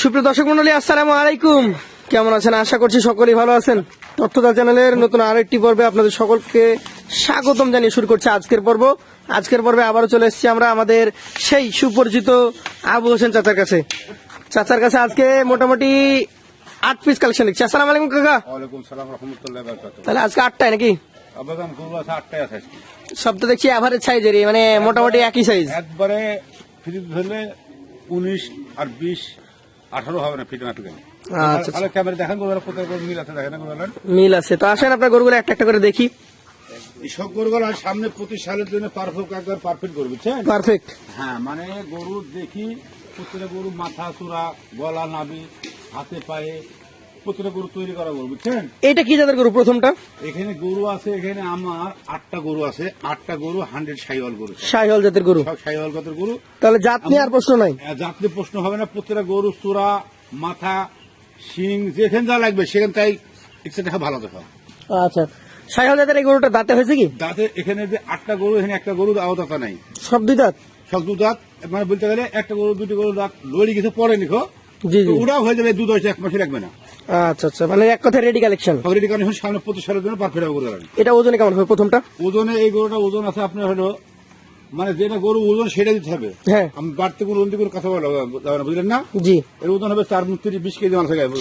সুপ্রিয় দর্শক মন্ডলী আসসালামু আলাইকুম। কেমন আছেন? আশা করছি সকলেই ভালো আছেন। তথ্যদা চ্যানেলের নতুন আরেকটি পর্বে আপনাদের সকলকে স্বাগতম জানিয়ে শুরু করছি আজকের পর্ব। আজকের পর্বে আবারও চলে এসেছি আমরা আমাদের সেই সুপরিচিত আবু হোসেন চাচার কাছে। চাচার কাছে আজকে মোটামুটি আট পিস কালেকশন দেখছি আসসালাম আলাইকুম কাকা। তাহলে আজকে আটটায় নাকি? সব তো দেখছি অ্যাভারেজ সাইজেরই মানে মোটামুটি একই সাইজ একবারে ফ্রিজ ধরলে উনিশ আর বিশ আঠারো হবে না ফিট গেলে আচ্ছা ক্যামেরা দেখেন গরুগুলো কোথায় গরু মিল আছে দেখেন গরুগুলো মিল আছে। তো আসেন আপনার গরুগুলো একটা একটা করে দেখি। এই সব গরুগুলো সামনে প্রতি সালের জন্য পারফেক্ট একবার পারফেক্ট গরু বুঝছেন? পারফেক্ট হ্যাঁ মানে গরু দেখি প্রত্যেকটা গরু মাথা চূড়া গলা নাবি হাতে পায়ে প্রত্যেকটা গরু তৈরি করা গরু বুঝছেন? এটা কি জাতের গরু প্রথমটা? এখানে গরু আছে এখানে আমার আটটা গরু আছে। আটটা গরু হান্ড্রেড সাইওয়াল গরু। শাহিওয়াল জাতের গরু। সাইওয়াল গতের গরু। তাহলে জাত নিয়ে আর প্রশ্ন নাই। যাত্রী প্রশ্ন হবে না। গরু চূড়া মাথা শিং যেখানে যা লাগবে সেখানে তাই ভালো দেখা। আচ্ছা। শাহিওয়াল জাতের এই গরুটা দাঁতে হয়েছে কি? দাঁতে এখানে যে আটটা গরু এখানে একটা গরু আওতাতা নাই। সব দুই দাঁত? সব দু দাঁত। মানে বলতে গেলে একটা গরু দুটি গরু দাঁত লড়ি কিছু পরে নিখো ওরাও হয়ে যাবে দু দশ এক মাসে লাগবে না। আচ্ছা আচ্ছা। মানে এক কথায় রেডি কালেকশন সামনে প্রতি সালের জন্য পারফেক্ট হবে গরু এটা ওজনে কেমন হবে প্রথমটা? ওজনে এই গরুটা ওজন আছে আপনার হলো মানে যেটা গরু ওজন সেটা দিতে হবে। হ্যাঁ। আমি বাড়তে কোনো কোনো কথা বলা যাবে না, বুঝলেন না? জি। এর ওজন হবে চার মুখ তিরিশ বিশ কেজি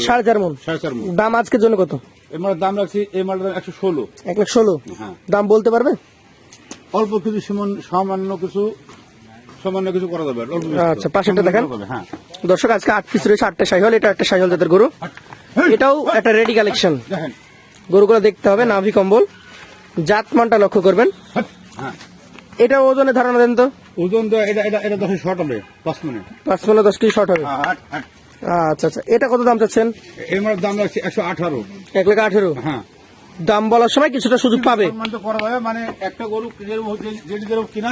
সাড়ে চার মন। সাড়ে চার মুখ দাম আজকের জন্য কত? এই মালের দাম রাখছি এই মালটার দাম একশো ষোলো। এক লাখ ষোলো? হ্যাঁ। দাম বলতে পারবে? অল্প কিছু সমান- সামান্য কিছু সামান্য কিছু করা যাবে আচ্ছা, দেখান। হ্যাঁ। দর্শক আজকে আট পিস রয়েছে আটটা শাহিওয়াল এটা একটা শাহিওয়াল জাতের গরু। এটাও একটা রেডি কালেকশন দেখেন। গরুগুলো দেখতে হবে নাভি কম্বল। জাত মানটা লক্ষ্য করবেন। হ্যাঁ। এটা ওজনে ধারণা দেন তো? ওজন তো এটা এটা এটা দশ শর্ট হবে পাঁচ মিনিট। পাঁচ দশ কেজি শর্ট হবে। হ্যাঁ, হাট। আচ্ছা আচ্ছা। এটা কত দাম চাচ্ছেন? মালের দাম একশো আঠারো। এক লাখ আঠেরো? হ্যাঁ। দাম বলার সময় কিছুটা সুযোগ পাবে। করা যাবে মানে একটা গরু যেরকম কিনা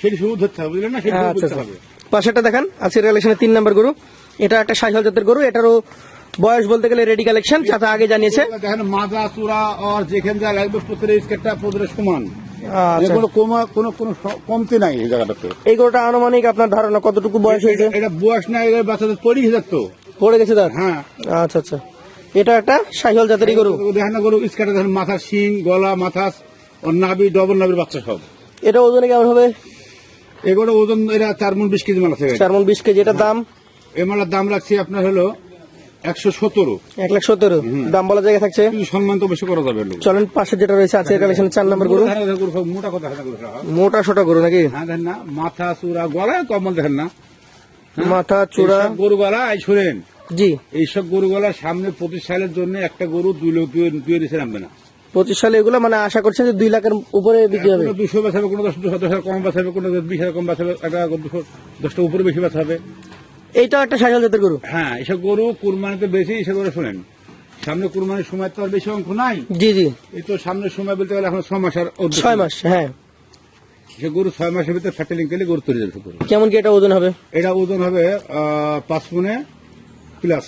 সেটি শুরু ধরতে হবে বুঝলেন না? সেটি আচ্ছা আচ্ছা। হবে। পাশেরটা দেখান আজকের কালেকশনের তিন নম্বর গরু। এটা একটা সাইকেল জাতের গরু এটারও বয়স বলতে গেলে রেডি কালেকশন চাচা আগে জানিয়েছে। দেখেন মাজা চূড়া আর যেখানে যা লাগবে প্রত্যেকের স্কেটটা প্রত্যেকের সমান। আচ্ছা। কোনো কোনো কোনো কমতি নাই এই জায়গাটাতে। এই গরুটা আনুমানিক আপনার ধারণা কতটুকু বয়স হয়েছে? এটা- এটা বয়স না এটা বাচ্চাদের পড়ি গেছে তো। পড়ে গেছে তার? হ্যাঁ। আচ্ছা আচ্ছা। এটা একটা সাইকেল জাতেরই গরু। দেখেন গরু স্কেটে দেখেন মাথা শিং গলা মাথা নাবি ডবল নাবির বাচ্চা সব। এটা ওজনে কেমন হবে? এগুলো ওজন এটা চার মন বিশ কেজি মাল আছে। চার মন বিশ কেজি এটার দাম? এই মালার দাম রাখছি আপনার হলো একশো সতেরো। এক লাখ সতেরো দাম বলা জায়গা থাকছে? সম্মান তো বেশি করা যাবে চলেন পাশে যেটা রয়েছে আজকের কালেকশন চার নম্বর গরু। দেখেন, দেখেন, গরু সব মোটা কথা সোটা গরু নাকি? হ্যাঁ না মাথা চূড়া গলায় দেখেন না। মাথা চূড়া। গরু গলা এই শুনেন। জি। এইসব গরু গলা সামনে পঁচিশ সালের জন্য একটা গরু দুই লোক দুই নিচে নামবে না। পঁচিশ সালে এগুলো মানে আশা করছেন যে দুই লাখের উপরে বিক্রি হবে? দুশো বাঁচাবে কোনো দশ দশ হাজার কম বাঁচাবে কোনো বিশ হাজার কম বাঁচাবে একটা দুশো দশটা উপরে বেশি বাঁচাবে এইটাও একটা সাইকেল জাতের গরু। হ্যাঁ এসব গরু কুরবানিতে বেশি এসব গরু শোনেন। সামনে কুরবানির সময় তো আর বেশি অঙ্ক নাই। জি জি। এই তো সামনের সময় বলতে গেলে এখন ছয় মাস আর ছয় মাস হ্যাঁ। সে গরু ছয় মাসের ভিতরে ফ্যাটেলিং করলে গরু তৈরি যাবে। গরু কেমন কি এটা ওজন হবে? এটা ওজন হবে পাঁচ মনে প্লাস?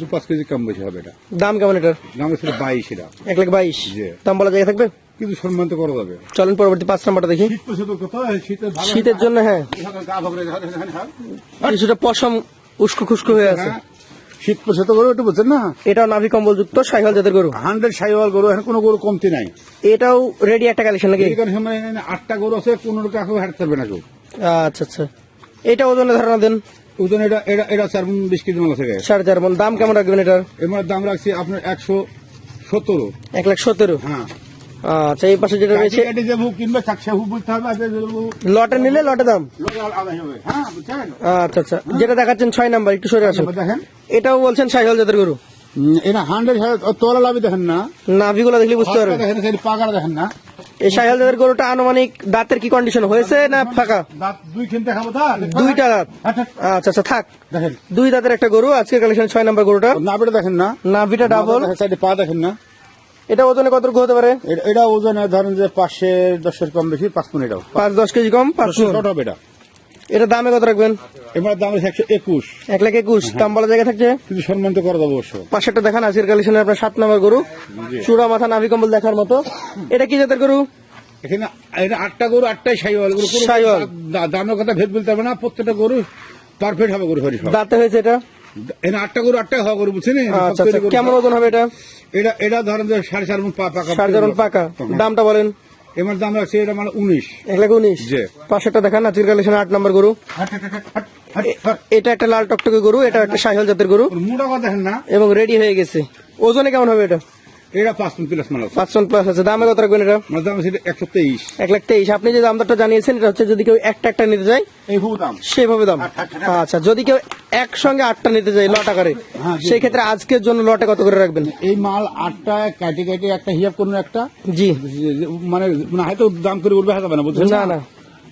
দু পাঁচ কেজি কম বেশি হবে এটা। দাম কেমন এটার? দাম ছিল বাইশ এটা। এক লাখ বাইশ। দাম বলা জায়গা থাকবে? কিন্তু সম্মান তো করা যাবে। চলেন পরবর্তী পাঁচ নাম্বারটা দেখি। শীতের জন্য হ্যাঁ। গা কিছুটা পশম উস্কো খুস্কো হয়ে আছে। হ্যাঁ। শীত পয়সা তো গরু একটু বলছেন না? এটাও নাভি কম্বল যুক্ত সাইকেল জাতের গরু। হান্ড্রেড সাইওয়াল গরু এখন কোনো গরু কমতি নাই। এটাও রেডি একটা কালেকশন নাকি? আটটা গরু আছে পনেরো টাকা হাঁটতে পারবে না কেউ। আচ্ছা আচ্ছা। এটা ওজনে ধারণা দেন। ওজন এটা এটা এটা চার মণ বিশ কেজি মাল আছে সাড়ে চার মন। দাম কেমন রাখবেন এটার? এবার দাম রাখছি আপনার একশো সতেরো। এক লাখ সতেরো। হ্যাঁ। আচ্ছা এই পাশে যেটা রয়েছে লটে নিলে লটে দাম? হ্যাঁ আচ্ছা আচ্ছা যেটা দেখাচ্ছেন ছয় নাম্বার একটু সরে আসেন। এটাও বলছেন সাইকেল জাতের গরু। এটা হান্ড্রেড তোলা লাভি দেখেন না। নাভিগুলো দেখলে বুঝতে পারবেন। দেখেন দেখেন না। এই জাতের গরুটা আনুমানিক দাঁতের কি কন্ডিশন হয়েছে না ফাঁকা? দাঁত দুই দুইটা দাঁত। আচ্ছা, আচ্ছা আচ্ছা থাক। দেখেন। দুই দাঁতের একটা গরু আজকে কালেকশন ছয় নাম্বার গরুটা। নাবিটা দেখেন না। নাভিটা ডাবল পা দেখেন না। এটা ওজনে কতটুকু হতে পারে? এটা- ওজন ধরেন যে পাঁচশো দশের কম বেশি পাঁচ মিনিট এটাও। পাঁচ দশ কেজি কম পাঁচ। হবে এটা। এটা দামে কত রাখবেন? এবার দাম আছে একশো একুশ। এক লাখ একুশ। দাম বলা জায়গা থাকছে? কিন্তু সম্মান তো করা যাবে অবশ্য। পাশেরটা দেখান আজকের কালেকশনের আপনার সাত নম্বর গরু। চূড়া মাথা নাভি কম্বল দেখার মতো। এটা কি জাতের গরু? এখানে এটা আটটা গরু আটটাই সাইওয়াল গরু। সাইওয়াল। দামের কথা ভেদ বলতে হবে না প্রত্যেকটা গরু পারফেক্ট হবে গরু দাঁতে হয়েছে এটা? আটটা গরু আটটা হওয়া গরু বুঝছেন? আচ্ছা আচ্ছা। কেমন ওজন হবে এটা? এটা এটা ধরেন যে সাড়ে চার মন পাকা সাড়ে চার পাকা। দামটা বলেন। এবার দাম রাখছে এটা মানে উনিশ। এক লাখ উনিশ। দেখান কালেকশন আট নম্বর গরু। এটা একটা লাল টকটকে গরু এটা একটা সাহিল জাতের গরু। মুড়া কথা দেখেন না। এবং রেডি হয়ে গেছে। ওজনে কেমন হবে এটা? এটা পাঁচ প্লাস মাল পাঁচ প্লাস আছে। দামে কত রাখবেন এটা? দাম সেটা একশো তেইশ। এক লাখ তেইশ। আপনি যে দামটা জানিয়েছেন এটা হচ্ছে যদি কেউ একটা একটা নিতে যায় এই হু দাম। সেভাবে দাম আচ্ছা যদি কেউ একসঙ্গে আটটা নিতে যায় লট আকারে হ্যাঁ। সেই ক্ষেত্রে আজকের জন্য লটে কত করে রাখবেন? এই মাল আটটা কাটে কাটে একটা হিসাব করুন একটা। জি। মানে মানে হয়তো দাম করে উঠবে হবে না বুঝছেন না না।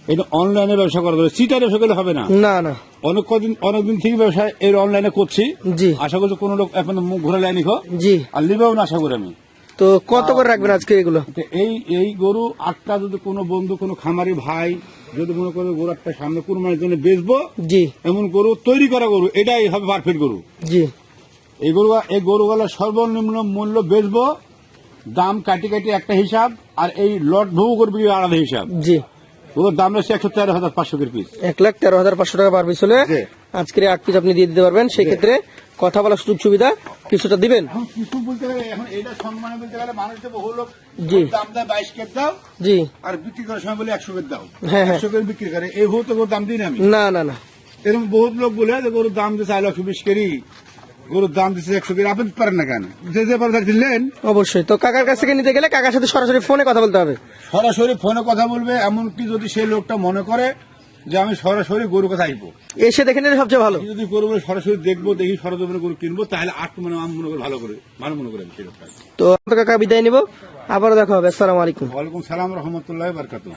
এটা অনলাইনে ব্যবসা করা যাবে সিটার ব্যবসা করলে হবে না? না না। অনেক কদিন অনেকদিন থেকে ব্যবসা এর অনলাইনে করছি। জি। আশা করছি কোনো লোক এখন মুখ ঘুরে লাইনি খো জি। আর লিবেও না আশা করি আমি। তো কত করে রাখবেন আজকে এগুলো? এই এই গরু আটটা যদি কোনো বন্ধু কোনো খামারি ভাই যদি মনে করে গরু একটা সামনে কুরবানির জন্য বেচবো জি। এমন গরু তৈরি করা গরু এটাই হবে পারফেক্ট গরু। জি। এই গরু এই গরুগুলো সর্বনিম্ন মূল্য বেচবো দাম কাটি কাটি একটা হিসাব আর এই লট ভোগ করবে আলাদা হিসাব। জি। দাম রয়েছে একশো তেরো হাজার পাঁচশো পিস এক লাখ তেরো হাজার পাঁচশো টাকা পার পিস হলে। আজকের আট পিস আপনি দিয়ে দিতে পারবেন। সেই ক্ষেত্রে কথা বলার সুযোগ সুবিধা কিছুটা দিবেন। এখন কিছু বলতে গেলে এখন এটা সম্মানে বলতে গেলে মানুষ তো বহু লোক জি। দাম দেয় বাইশ কেট দাও জি। আর বিক্রি করার সময় বলে একশো কেট দাও। হ্যাঁ, হ্যাঁ। একশো বিক্রি করে। এই তো দাম দিই না আমি। না না না। এরকম বহুত লোক বলে যে গরুর দাম দিচ্ছে আলো একশো বিশ কেরি। গরুর দাম দিচ্ছে একশো কেরি আপনি পারেন না কেন? যে যে পারে দিলেন অবশ্যই। তো কাকার কাছ থেকে নিতে গেলে কাকার সাথে সরাসরি ফোনে কথা বলতে হবে। সরাসরি ফোনে কথা বলবে এমনকি যদি সেই লোকটা মনে করে যে আমি সরাসরি গরুর কথা আইবো। এসে দেখে নিলে সবচেয়ে ভালো। যদি গরু সরাসরি দেখব দেখি সরজমিনে গরু কিনবো তাহলে আট মনে আমি মনে করি ভালো করে ভালো মনে করি সেই লোকটা তো কাকা বিদায় নিব। আবারও দেখা হবে। আসসালামু আলাইকুম। ওয়ালাইকুম সালাম রহমতুল্লাহ বারকাতুহ।